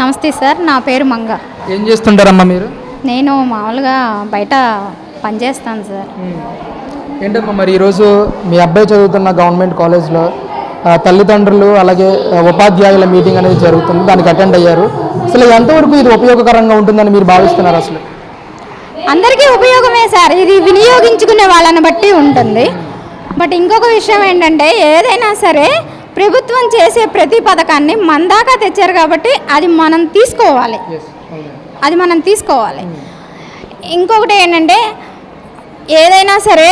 నమస్తే సార్ నా పేరు మంగ. ఏం చేస్తుంటారమ్మా మీరు? నేను మామూలుగా బయట పనిచేస్తాను సార్. ఏంటమ్మా మరి ఈరోజు మీ అబ్బాయి చదువుతున్న గవర్నమెంట్ కాలేజ్లో తల్లిదండ్రులు అలాగే ఉపాధ్యాయుల మీటింగ్ అనేది జరుగుతుంది దానికి అటెండ్ అయ్యారు. అసలు ఎంతవరకు ఇది ఉపయోగకరంగా ఉంటుందని మీరు భావిస్తున్నారు అసలు? అందరికీ ఉపయోగమే సార్ ఇది వినియోగించుకునే వాళ్ళని బట్టి ఉంటుంది. బట్ ఇంకొక విషయం ఏంటంటే ఏదైనా సరే ప్రభుత్వం చేసే ప్రతి పథకాన్ని మన దాకా తెచ్చారు కాబట్టి అది మనం తీసుకోవాలి. అది మనం తీసుకోవాలి. ఇంకొకటి ఏంటంటే ఏదైనా సరే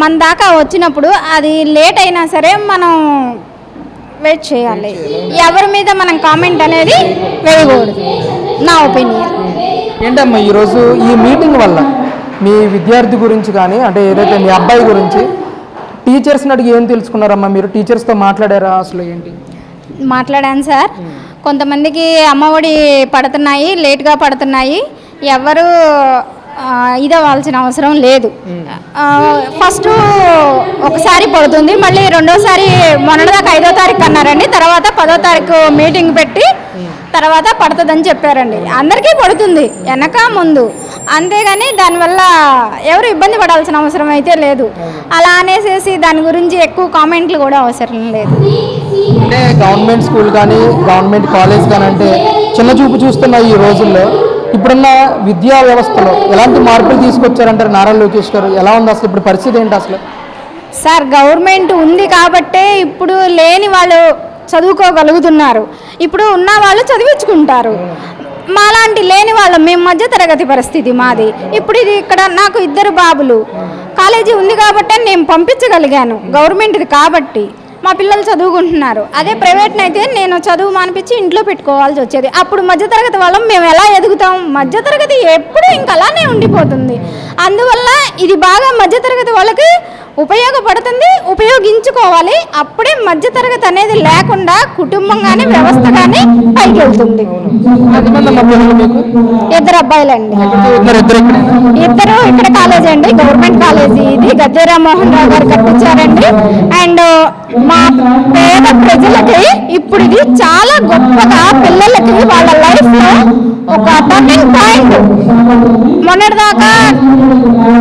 మన దాకా వచ్చినప్పుడు అది లేట్ అయినా సరే మనం వెయిట్ చేయాలి. ఎవరి మీద మనం కామెంట్ అనేది వేయకూడదు. నా ఒపీనియన్ ఏంటమ్మా ఈరోజు ఈ మీటింగ్ వల్ల మీ విద్యార్థి గురించి కానీ అంటే ఏదైతే మీ అబ్బాయి గురించి టీచర్స్ని అడిగి ఏం తెలుసుకున్నారమ్మా? మీరు టీచర్స్తో మాట్లాడారా అసలు ఏంటి? మాట్లాడాను సార్. కొంతమందికి అమ్మఒడి పడుతున్నాయి లేట్గా పడుతున్నాయి. ఎవరు ఆ, ఇదవ్వాల్సిన అవసరం లేదు. ఫస్ట్ ఒకసారి పడుతుంది మళ్ళీ రెండోసారి మొన్నటిదాకా ఐదో తారీఖు అన్నారండి. తర్వాత పదో తారీఖు మీటింగ్ పెట్టి తర్వాత పడుతుందని చెప్పారండి. అందరికీ పడుతుంది వెనక ముందు. అంతేగాని దానివల్ల ఎవరు ఇబ్బంది పడాల్సిన అవసరం అయితే లేదు. అలా అనేసేసి దాని గురించి ఎక్కువ కామెంట్లు కూడా అవసరం లేదు. అంటే గవర్నమెంట్ స్కూల్ కానీ గవర్నమెంట్ కాలేజ్ కానీ అంటే చిన్న చూపు చూస్తున్న ఈ రోజుల్లో ఇప్పుడున్న విద్యా వ్యవస్థలో ఎలాంటి మార్పులు తీసుకొచ్చారంటారు నారా లోకేష్ గారు? ఎలా ఉంది అసలు ఇప్పుడు పరిస్థితి ఏంటి అసలు? సార్ గవర్నమెంట్ ఉంది కాబట్టే ఇప్పుడు లేని వాళ్ళు చదువుకోగలుగుతున్నారు. ఇప్పుడు ఉన్న వాళ్ళు చదివించుకుంటారు. మాలాంటి లేని వాళ్ళం మేము మధ్య తరగతి పరిస్థితి మాది. ఇప్పుడు ఇది ఇక్కడ నాకు ఇద్దరు బాబులు. కాలేజీ ఉంది కాబట్టి నేను పంపించగలిగాను. గవర్నమెంట్ది కాబట్టి మా పిల్లలు చదువుకుంటున్నారు. అదే ప్రైవేట్ని అయితే నేను చదువు మానిపించి ఇంట్లో పెట్టుకోవాల్సి వచ్చేది. అప్పుడు మధ్యతరగతి వాళ్ళం మేము ఎలా ఎదుగుతాం? మధ్యతరగతి ఎప్పుడూ ఇంకా అలానే ఉండిపోతుంది. అందువల్ల ఇది బాగా మధ్యతరగతి వాళ్ళకి ఉపయోగపడుతుంది ఉపయోగించుకోవాలి. అప్పుడే మధ్యతరగతి అనేది లేకుండా కుటుంబం కానీ వ్యవస్థ కానీ పైకి వెళ్తుంది పిల్లలు ఇద్దరు అబ్బాయిలండి. ఇద్దరు ఇక్కడ? కాలేజీ అండి గవర్నమెంట్ కాలేజీ ఇది. గద్దె మోహన్ రావు గారు కట్టించారండి. అండ్ మా పేద ప్రజలకి ఇప్పుడు ఇది చాలా గొప్పగా పిల్లలకి వాళ్ళ ఒక టర్నింగ్ పాయింట్ మొన్నటిదాకా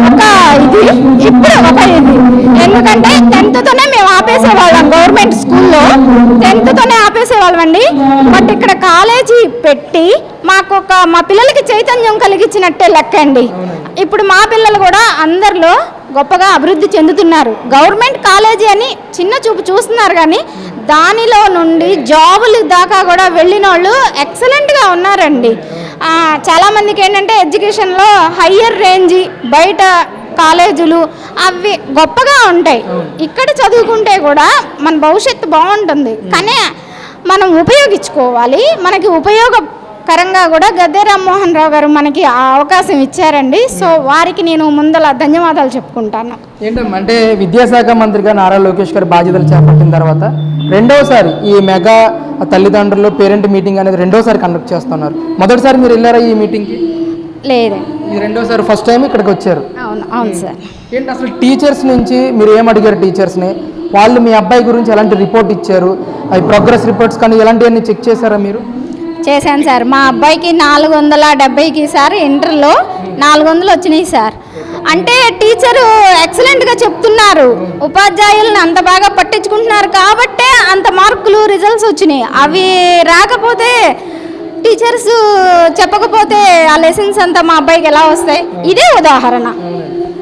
ఒక ఇది ఇప్పుడు ఒక ఇది. ఎందుకంటే టెన్త్తోనే మేము ఆపేసేవాళ్ళం గవర్నమెంట్ స్కూల్లో. టెన్త్తోనే ఆపేసేవాళ్ళమండి. ఆపేసేవాళ్ళం అండి బట్ ఇక్కడ కాలేజీ పెట్టి మాకు ఒక మా పిల్లలకి చైతన్యం కలిగించినట్టే లెక్క అండి ఇప్పుడు మా పిల్లలు కూడా అందరిలో గొప్పగా అభివృద్ధి చెందుతున్నారు. గవర్నమెంట్ కాలేజీ అని చిన్న చూపు చూస్తున్నారు కానీ దానిలో నుండి జాబులు దాకా కూడా వెళ్ళిన వాళ్ళు ఎక్సలెంట్గా ఉన్నారండి. చాలామందికి ఏంటంటే ఎడ్యుకేషన్లో హయ్యర్ రేంజ్ బయట కాలేజీలు అవి గొప్పగా ఉంటాయి. ఇక్కడ చదువుకుంటే కూడా మన భవిష్యత్తు బాగుంటుంది. కానీ మనం ఉపయోగించుకోవాలి. మనకి ఉపయోగకరంగా కూడా గద్దె రామ్మోహన్ రావు గారు మనకి ఆ అవకాశం ఇచ్చారండి. సో వారికి నేను ముందల ధన్యవాదాలు చెప్పుకుంటాను. ఏంటమ్మా అంటే విద్యాశాఖ మంత్రిగా నారా లోకేష్ గారు బాధ్యతలు చేపట్టిన తర్వాత రెండోసారి ఈ మెగా తల్లిదండ్రులు పేరెంట్ మీటింగ్ అనేది రెండోసారి కండక్ట్ చేస్తున్నారు. మొదటిసారి మీరు వెళ్ళారా ఈ మీటింగ్కి? లేదండి. ఈ రెండోసారి ఫస్ట్ టైం ఇక్కడికి వచ్చారు. అవును అవును సార్. ఏంటి అసలు టీచర్స్ నుంచి మీరు ఏం అడిగారు టీచర్స్ని? వాళ్ళు మీ అబ్బాయి గురించి ఎలాంటి రిపోర్ట్ ఇచ్చారు? అవి ప్రోగ్రెస్ రిపోర్ట్స్ కానీ ఇలాంటివన్నీ చెక్ చేశారా మీరు? చేశాను సార్. మా అబ్బాయికి నాలుగు వందల డెబ్బైకి సార్ ఇంటర్లో నాలుగు వందలు వచ్చినాయి సార్. అంటే టీచరు ఎక్సలెంట్గా చెప్తున్నారు. ఉపాధ్యాయులను అంత బాగా పట్టించుకుంటున్నారు కాబట్టే అంత మార్కులు రిజల్ట్స్ వచ్చినాయి. అవి రాకపోతే టీచర్స్ చెప్పకపోతే ఆ లెసన్స్ అంతా మా అబ్బాయికి ఎలా వస్తాయి? ఇదే ఉదాహరణ.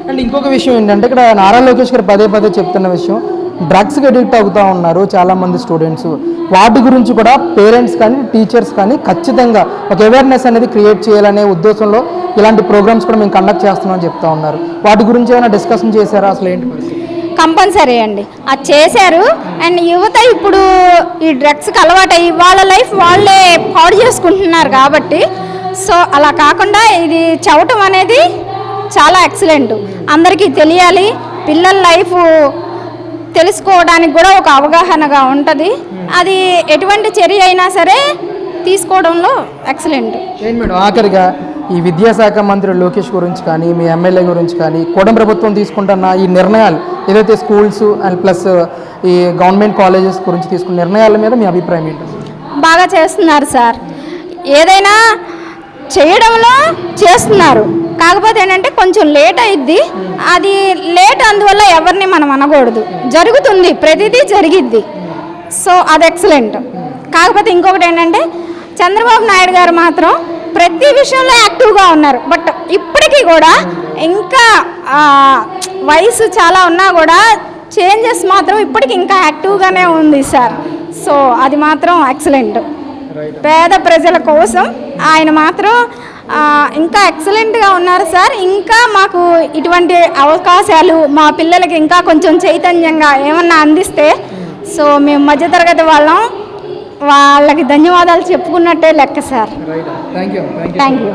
అండ్ ఇంకొక విషయం ఏంటంటే ఇక్కడ నారా లోకేష్ గారు పదే పదే చెప్తున్న విషయం. డ్రగ్స్కి అడిక్ట్ అవుతూ ఉన్నారు చాలామంది స్టూడెంట్స్ వాటి గురించి కూడా పేరెంట్స్ కానీ టీచర్స్ కానీ ఖచ్చితంగా ఒక అవేర్నెస్ అనేది క్రియేట్ చేయాలనే ఉద్దేశంలో ఇలాంటి ప్రోగ్రామ్స్ కూడా మేము కండక్ట్ చేస్తున్నామని చెప్తా ఉన్నారు. వాటి గురించి ఏమైనా డిస్కషన్ చేశారా? అసలు ఏంటి కంపల్సరీ అండి. అది చేశారు. అండ్ యువత ఇప్పుడు ఈ డ్రగ్స్కి అలవాటయ్యి వాళ్ళ లైఫ్ వాళ్ళే పాడు చేసుకుంటున్నారు కాబట్టి సో అలా కాకుండా ఇది చవటం అనేది చాలా ఎక్సలెంట్ అందరికీ తెలియాలి. పిల్లల లైఫ్ తెలుసుకోవడానికి కూడా ఒక అవగాహనగా ఉంటుంది. అది ఎటువంటి చర్య అయినా సరే తీసుకోవడంలో ఎక్సలెంట్ ఏంటి మేడం ఆఖరిగా ఈ విద్యాశాఖ మంత్రి లోకేష్ గురించి కానీ మీ ఎమ్మెల్యే గురించి కానీ కూడం ప్రభుత్వం తీసుకుంటున్న ఈ నిర్ణయాలు ఏదైతే స్కూల్స్ అండ్ ప్లస్ ఈ గవర్నమెంట్ కాలేజెస్ గురించి తీసుకున్న నిర్ణయాల మీద మీ అభిప్రాయం ఏంటి? బాగా చేస్తున్నారు సార్. ఏదైనా చేయడంలో చేస్తున్నారు. కాకపోతే ఏంటంటే కొంచెం లేట్ అయిద్ది. అది లేట్ అందువల్ల ఎవరిని మనం అనకూడదు. జరుగుతుంది. ప్రతిదీ జరిగిద్ది. సో అది ఎక్సలెంట్ కాకపోతే ఇంకొకటి ఏంటంటే చంద్రబాబు నాయుడు గారు మాత్రం ప్రతి విషయంలో యాక్టివ్గా ఉన్నారు. బట్ ఇప్పటికీ కూడా ఇంకా వయసు చాలా ఉన్నా కూడా చేంజెస్ మాత్రం ఇప్పటికి ఇంకా యాక్టివ్గానే ఉంది సార్. సో అది మాత్రం ఎక్సలెంట్ పేద ప్రజల కోసం ఆయన మాత్రం ఇంకా ఎక్సలెంట్గా ఉన్నారు సార్. ఇంకా మాకు ఇటువంటి అవకాశాలు మా పిల్లలకి ఇంకా కొంచెం చైతన్యంగా ఏమన్నా అందిస్తే సో మేము మధ్యతరగతి వాళ్ళం. వాళ్ళకి ధన్యవాదాలు చెప్పుకున్నట్టే లెక్క సార్. Thank you